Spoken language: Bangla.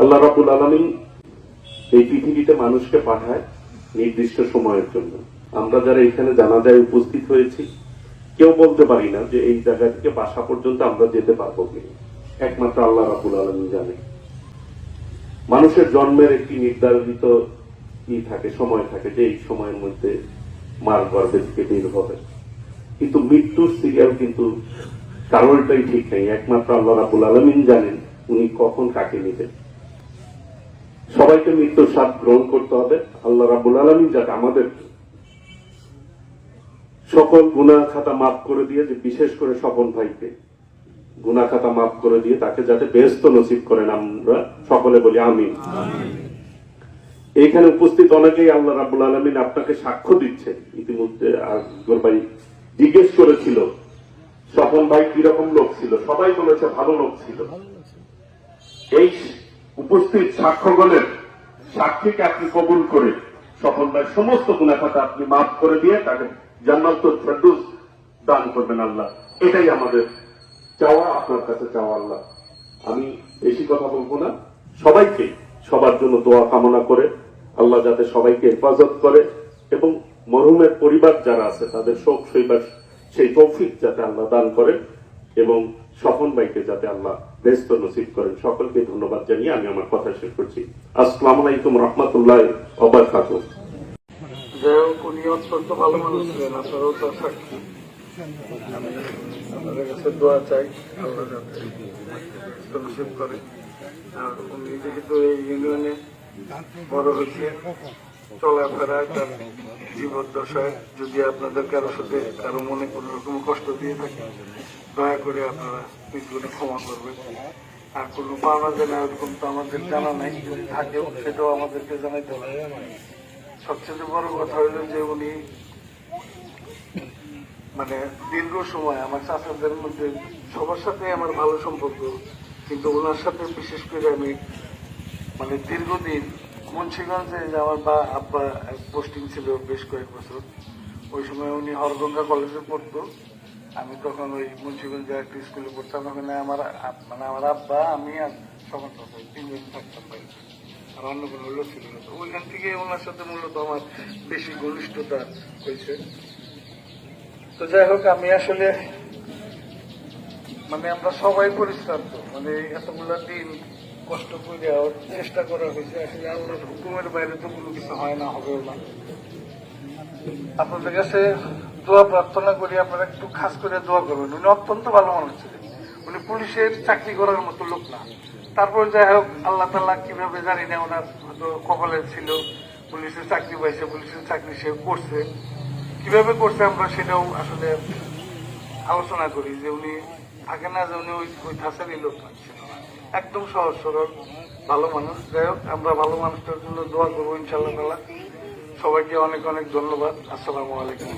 আল্লাহ রাবুল আলমী এই পৃথিবীতে মানুষকে পাঠায় নির্দিষ্ট সময়ের জন্য। আমরা যারা এখানে জানাজায় উপস্থিত হয়েছি, কেউ বলতে পারি না যে এই জায়গা থেকে বাসা পর্যন্ত আমরা যেতে পারব কিনা একমাত্র আল্লাহ রাবুল আলমী জানে। মানুষের জন্মের একটি নির্ধারিত ই থাকে, সময় থাকে, যে এই সময়ের মধ্যে মার গর্ভে থেকে বের হবে। কিন্তু মৃত্যুর সিরিয়াল কিন্তু কারোরটাই ঠিক নেই। একমাত্র আল্লাহ রাবুল আলমিন জানেন উনি কখন কাকে নেবেন। সবাইকে মৃত্যুর স্বাদ গ্রহণ করতে হবে। আল্লাহ রাবুল আলমিন যাতে আমাদের সকল গুণা খাতা মাফ করে দিয়ে যে বিশেষ করে স্বপন ভাইকে গুণা খাতা মাফ করে দিয়ে তাকে যাতে ব্যস্ত নসিব করেন আমরা সকলে বলি আমিন। এইখানে উপস্থিত অনেকেই আল্লাহ রাবুল আলমিন আপনাকে সাক্ষ্য দিচ্ছে। ইতিমধ্যে আকবর ভাই জিজ্ঞেস করেছিল স্বপন ভাই কীরকম লোক ছিল? সবাই বলেছে ভালো লোক ছিল। এই উপস্থিত সাক্ষ্যগণের সাক্ষীকে আপনি কবুল করে ভাই সমস্ত গুণাখাতা আপনি মাফ করে দিয়ে তাকে জান্নাত ফেরদৌস দান করবেন আল্লাহ। এটাই আমাদের চাওয়া, আপনার কাছে চাওয়া আল্লাহ। আমি বেশি কথা বলব না। সবাইকে সবার জন্য দোয়া কামনা করে আল্লাহ যাতে সবাইকে হেফাজত করে এবং মরহুমের পরিবার যারা আছে, তাদের শোক সইবার সেই তৌফিক যাতে আল্লাহ দান করেন। এবং স্বপন ভাইকে যাতে আল্লাহ ব্যস্ত নসিব করেন, সকলকে ধন্যবাদ জানিয়ে আমি আমার কথা শেষ করছি। আসসালামু আলাইকুম রহমতুল্লাহ নসিব করে। আর উনি যেহেতু এই ইউনিয়নে বড় হয়েছে চলাফেরায় তার জীবদ্দশায় যদি আপনাদের সাথে কারও মনে রকম কষ্ট দিয়ে থাকে, দয়া করে আপনারা ক্ষমা করবেন। আর পাওনা জানা তো আমাদের জানা নাই থাকেও সেটাও আমাদেরকে জানাইতে হবে। সবচেয়ে বড় কথা হলো যে উনি মানে দীর্ঘ সময় আমার চাচাদের মধ্যে সবার সাথে আমার ভালো সম্পর্ক, কিন্তু ওনার সাথে বিশেষ করে আমি মানে দীর্ঘদিন মুন্সিগঞ্জে আমার বা আব্বা পোস্টিং ছিল বেশ কয়েক বছর। ওই সময় উনি হরগঙ্গা কলেজে পড়তো। আমি তখন ওই মুন্সিগঞ্জে একটা স্কুলে পড়তাম। ওখানে আমার মানে আমার আব্বা, আমি আর সাথে তিনজন থাকতাম বাড়িতে। আর অন্য কোনো লোক ছিল না। ওইখান থেকে ওনার সাথে মূলত আমার বেশি ঘনিষ্ঠতা হয়েছে। তো যাই হোক, আমি আসলে মানে আমরা সবাই পরিশ্রান্ত। মানে এতগুলো দিন কষ্ট করে চেষ্টা করা হয়েছে। আসলে আল্লাহর হুকুমের বাইরে তো কোনো কিছু হয় না, হবেও না। আপনাদের কাছে দোয়া প্রার্থনা করি, আপনারা একটু খাস করে দোয়া করবেন। উনি অত্যন্ত ভালো মানুষ ছিলেন। উনি পুলিশের চাকরি করার মতো লোক না। তারপর যাই হোক, আল্লাহ তাল্লাহ কীভাবে জানি না ওনার হয়তো কপালে ছিল। পুলিশের চাকরি পাইছে, পুলিশের চাকরি সে করছে। কীভাবে করছে আমরা সেটাও আসলে আলোচনা করি যে উনি থাকে না যে উনি ওই ওই ধাঁচারই লোক ছিল। একদম সহজ, সরল। ভালো মানুষ। যাই হোক, আমরা ভালো মানুষটার জন্য দোয়া করব, ইনশাল্লাহ সবাইকে অনেক অনেক ধন্যবাদ। আসসালামু আলাইকুম।